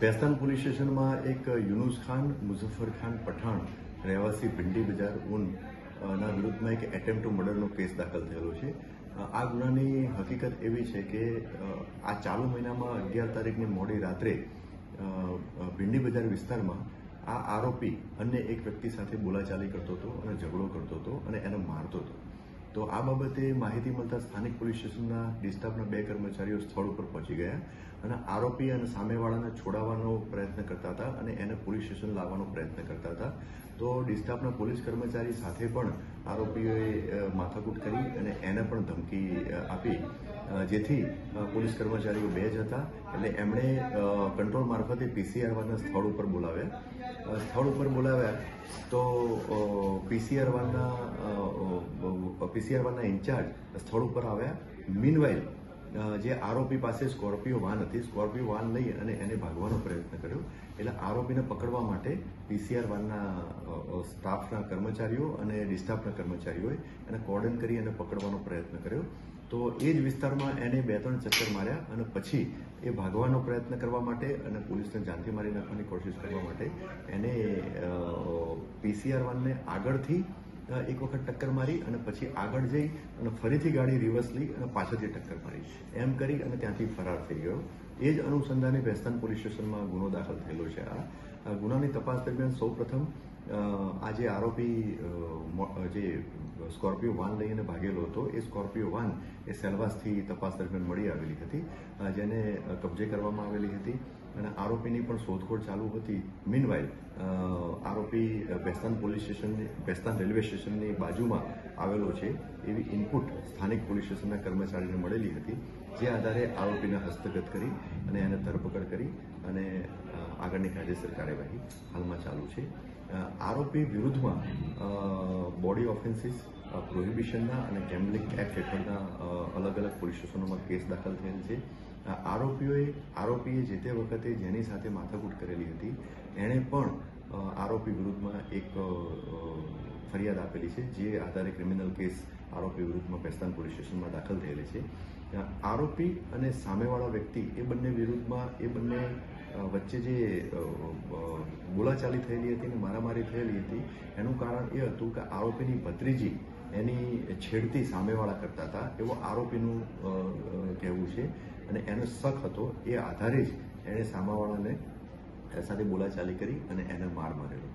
Bhestan police સ્ટેશનમાં એક યુનુસ ખાન મુઝફ્ફર ખાન પઠાણ રહેવાસી ભિંડી બજાર ઉન અ, ના વિરુદ્ધમાં એક એટેમ્પ ટુ મર્ડરનો કેસ દાખલ થયેલો છે. આ ગુનાની હકીકત એવી છે કે આ ચાલુ મહિનામાં અગિયાર તારીખની મોડી રાત્રે ભિંડી બજાર વિસ્તારમાં આ આરોપી અન્ય એક વ્યક્તિ સાથે બોલાચાલી કરતો હતો અને ઝઘડો કરતો હતો અને એને મારતો હતો. તો આ બાબતે માહિતી મળતા સ્થાનિક પોલીસ સ્ટેશનના ડિસ્ટાફના બે કર્મચારીઓ સ્થળ ઉપર પહોંચી ગયા અને આરોપી અને સામેવાળાને છોડાવવાનો પ્રયત્ન કરતા હતા અને એને પોલીસ સ્ટેશન લાવવાનો પ્રયત્ન કરતા હતા. તો ડિસ્ટાફના પોલીસ કર્મચારી સાથે પણ આરોપીઓએ માથાકૂટ કરી અને એને પણ ધમકી આપી. જેથી પોલીસ કર્મચારીઓ બે જ હતા એટલે એમણે કંટ્રોલ મારફતે પીસીઆરવાના સ્થળ ઉપર બોલાવ્યા. સ્થળ ઉપર બોલાવ્યા તો પીસીઆર વાનના પીસીઆર ઇન્ચાર્જ સ્થળ ઉપર આવ્યા. મીનવાઇલ જે આરોપી પાસે સ્કોર્પિયો વાન હતી. સ્કોર્પિયો વાન લઈ અને એને ભાગવાનો પ્રયત્ન કર્યો. એટલે આરોપીને પકડવા માટે પીસીઆર વાનના સ્ટાફના કર્મચારીઓ અને ડિસ્ટાફના કર્મચારીઓએ એને કોર્ડન કરી અને પકડવાનો પ્રયત્ન કર્યો. તો એ જ વિસ્તારમાં એને બે ત્રણ ચક્કર માર્યા અને પછી એ ભાગવાનો પ્રયત્ન કરવા માટે અને પોલીસને જાનથી મારી નાખવાની કોશિશ કરવા માટે એને પીસીઆર વાનને આગળથી એક વખત ટક્કર મારી અને પછી આગળ જઈ અને ફરીથી ગાડી રિવર્સ લઈ અને પાછળથી ટક્કર મારી. એમ કરી અને ત્યાંથી ફરાર થઈ ગયો. એ જ અનુસંધાને ભેસ્તાન પોલીસ સ્ટેશનમાં ગુનો દાખલ થયેલો છે આ. ગુનાની તપાસ દરમિયાન સૌ પ્રથમ આ જે આરોપી જે સ્કોર્પિયો વાન લઈને ભાગેલો હતો, એ સ્કોર્પિયો વાન એ સેલવાસથી તપાસ દરમિયાન મળી આવેલી હતી. જેને કબજે કરવામાં આવેલી હતી. અને આરોપીની પણ શોધખોળ ચાલુ હતી. મીનવાઇલ આરોપી બેસ્તાન પોલીસ સ્ટેશનની, બેસ્તાન રેલવે સ્ટેશનની બાજુમાં આવેલો છે. એવી ઇનપુટ સ્થાનિક પોલીસ સ્ટેશનના કર્મચારીને મળેલી હતી, જે આધારે આરોપીને હસ્તગત કરી અને એને ધરપકડ કરી અને આગળની કાયદેસર કાર્યવાહી હાલમાં ચાલુ છે. આરોપી વિરુદ્ધમાં બોડી ઓફેન્સીસ પ્રોહિબિશનના અને ગેમ્બલિંગ એક્ટ હેઠળના અલગ અલગ પોલીસ સ્ટેશનોમાં કેસ દાખલ થયેલ છે. આરોપીઓએ, આરોપીએ જે તે વખતે જેની સાથે માથાકૂટ કરેલી હતી, એણે પણ આરોપી વિરુદ્ધમાં એક ફરિયાદ આપેલી છે, જે આધારે ક્રિમિનલ કેસ આરોપી વિરુદ્ધમાં પેસ્તાન પોલીસ સ્ટેશનમાં દાખલ થયેલી છે. આરોપી અને સામેવાળા વ્યક્તિ એ બંને વિરુદ્ધમાં એ બંને વચ્ચે જે બોલાચાલી થયેલી હતી અને મારામારી થયેલી હતી, એનું કારણ એ હતું કે આરોપીની ભત્રીજી એની છેડતી સામેવાળા કરતા હતા. એવો આરોપીનું કહેવું છે. અને એનો શક હતો એ આધારે જ એણે સામાવાળાને સાથે બોલાચાલી કરી અને એને માર માર્યો